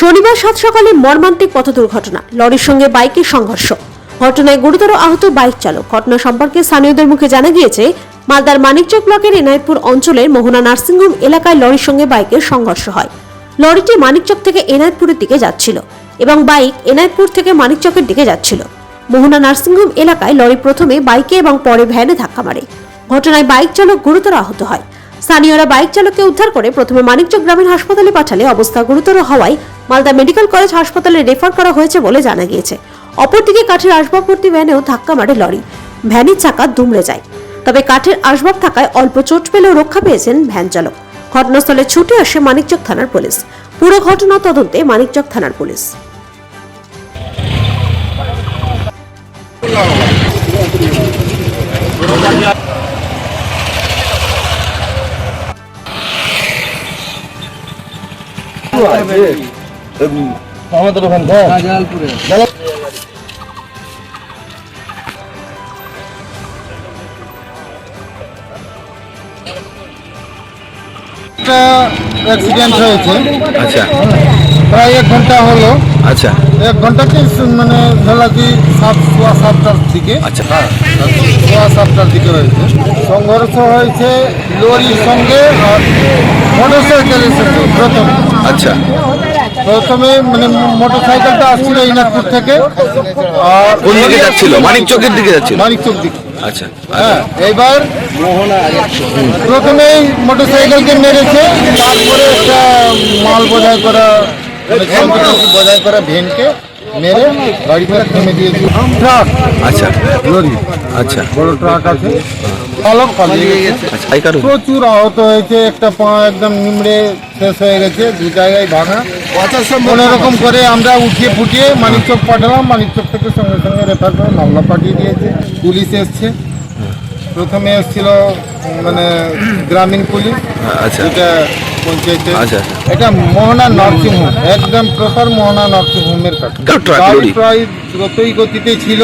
শনিবার সাত সকালে মর্মান্তিক পথ দুর্ঘটনা, লরির সঙ্গে বাইকের সংঘর্ষ। ঘটনায় গুরুতর আহত বাইক চালক। ঘটনা সম্পর্কে স্থানীয়দের মুখে জানা গিয়েছে, মালদার মানিকচক ব্লকের এনায়তপুর অঞ্চলের মোহনা নার্সিংহোম এলাকায় লরির সঙ্গে বাইকের সংঘর্ষ হয়। লরিটি মানিকচক থেকে এনায়তপুরের দিকে যাচ্ছিল এবং বাইক এনায়তপুর থেকে মানিকচকের দিকে যাচ্ছিল। মোহনা নার্সিংহোম এলাকায় লরি প্রথমে বাইকে এবং পরে ভ্যানে ধাক্কা মারে। ঘটনায় বাইক চালক গুরুতর আহত হয়। স্থানীয়রা বাইক চালককে উদ্ধার করে প্রথমে মানিকচক গ্রামীণ হাসপাতালে পাঠালে অবস্থা গুরুতর হওয়ায় মালদা মেডিকেল কলেজ হাসপাতালে রেফার করা হয়েছে বলে জানা গিয়েছে। অপরদিকে কাঠের আসবাবভর্তি ভ্যানেও ধাক্কা মারে লরি। ভ্যানের চাকা দুমড়ে যায়। তবে কাঠের আসবাব থাকায় অল্প চোট পেলেও রক্ষা পেয়েছেন ভ্যান চালক। ঘটনাস্থলে ছুটে আসে মানিকচক থানার পুলিশ। পুরো ঘটনা তদন্তে মানিকচক থানার পুলিশ। আমাদের একটা অ্যাক্সিডেন্ট হয়েছে। আচ্ছা। প্রায় এক ঘণ্টা হলো। আচ্ছা। এক ঘণ্টা কি মানে কি সাত সোয়া সাতটার দিকে। আচ্ছা। হ্যাঁ সোয়া সাতটার দিকে হয়েছে। সংঘর্ষ হয়েছে লরির সঙ্গে আর মোটর সাইকেলের সঙ্গে প্রথমে। আচ্ছা। প্রথমে মানে মোটর সাইকেলটা আসছিল ইনাকপুর থেকে। আর কোন দিকে যাচ্ছিল? মানিক চকের দিকে যাচ্ছিল? মানিকচক দিকে। আচ্ছা। হ্যাঁ এবার প্রথমেই মোটর সাইকেলকে মেরেছে তারপরে একটা মাল বোঝাই করা মানে বোঝাই করা ভ্যানকে মেরে গাড়ি থেমে দিয়েছে। ট্রাক আচ্ছা লরি আচ্ছা। বড় ট্রাক আছে। চালক পালিয়ে গেছে। আচ্ছা প্রচুর আহত হয়েছে। একটা পা একদম নিমড়ে শেষ হয়ে গেছে। দু জায়গায় ভাঙা। কোনো রকম করে আমরা উঠিয়ে ফুটিয়ে মানিকচক পাঠালাম। মানিকচক থেকে সঙ্গে সঙ্গে রেফার করে মামলা পাঠিয়ে দিয়েছে। পুলিশ এসছে। প্রথমে এসেছিল মানে গ্রামীণ পুলিশ আচ্ছা। এটা পঞ্চায়েতে আচ্ছা। এটা মোহনা নার্সিং হোম একদম প্রপার মোহনা নার্সিং হোমের কাছে। প্রায় দ্রুতই গতিতে ছিল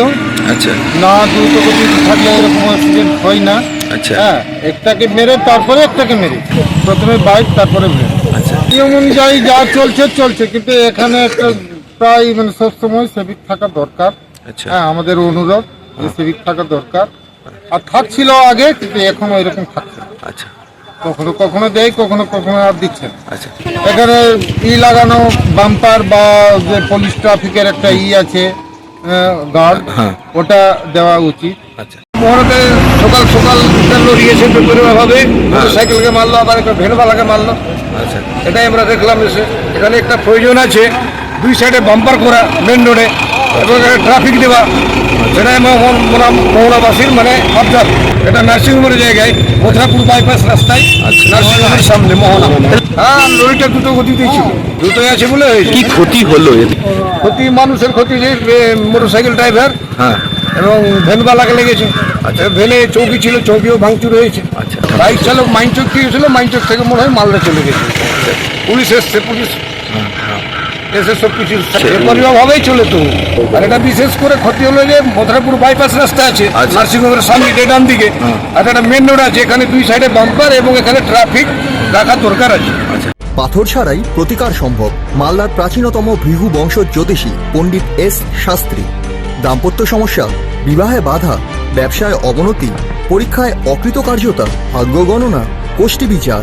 আচ্ছা। না দ্রুত গতিতে থাকলে এরকম অ্যাক্সিডেন্ট হয় না। আচ্ছা। হ্যাঁ একটাকে মেরে তারপরে একটাকে মেরে। প্রথমে বাইক তারপরে মেরে আচ্ছা। নিয়ম অনুযায়ী যা চলছে চলছে। কিন্তু এখানে একটা প্রায় মানে সবসময় সেভিক থাকা দরকার। আচ্ছা। হ্যাঁ আমাদের অনুরোধ যে সেভিক থাকা দরকার। আর থাকছিল আগে কিন্তু এখন ওইরকম থাকছে না। আচ্ছা। কখনো কখনো দেয় কখনো কখনো আর দিচ্ছে আচ্ছা। এখানে ই লাগানো বাম্পার বা যে পুলিশ ট্রাফিকের একটা ই আছে গার্ড হ্যাঁ। ওটা দেওয়া উচিত। আচ্ছা। মহড়াতে সকাল সকাল লরি এসে বেপরোয়া সাইকেলকে মারলো আবার একটা ভেনওয়ালাকে মারলো। আচ্ছা। এটাই আমরা দেখলাম এসে এখানে একটা প্রয়োজন আছে দুই সাইডে বাম্পার করা মেন রোডে এবং ট্রাফিক দেওয়া। সেটাই মোহনাবাসীর মানে অবজার্ভ। এটা নার্সিংহোমের জায়গায় মথুরাপুর বাইপাস রাস্তায় নার্সিংহোমের সামনে মোহনা হ্যাঁ লরিটা দ্রুত গতিতেই ছিল। দ্রুতই আছে বলে কি ক্ষতি হলো? ক্ষতি মানুষের ক্ষতি যে মোটর সাইকেল ড্রাইভার হ্যাঁ। এবং ভ্যানওয়ালাকে লেগেছে। আচ্ছা। ভ্যানে চৌকি ছিল চৌকিও ভাঙচুর হয়েছে। আচ্ছা। বাইক চালক মাইনচক থেকে ছিল মাইনচক থেকে মনে হয় মালদা চলে গেছে। পুলিশ এসছে পুলিশ। এসে সব কিছু ভাবেই চলে তো। আর এটা বিশেষ করে ক্ষতি হলো যে মথুরাপুর বাইপাস রাস্তা আছে আচ্ছা। নার্সিংহোমের সামনে এটা ডান দিকে। আর একটা মেন রোড আছে এখানে দুই সাইডে বাম্পার এবং এখানে ট্রাফিক রাখার দরকার আছে। পাথর ছাড়াই প্রতিকার সম্ভব। মালদার প্রাচীনতম ভৃহু বংশ জ্যোতিষী পণ্ডিত এস শাস্ত্রী। দাম্পত্য সমস্যা বিবাহে বাধা ব্যবসায় অবনতি পরীক্ষায় অকৃতকার্যতা ভাগ্য গণনা গোষ্ঠী বিচার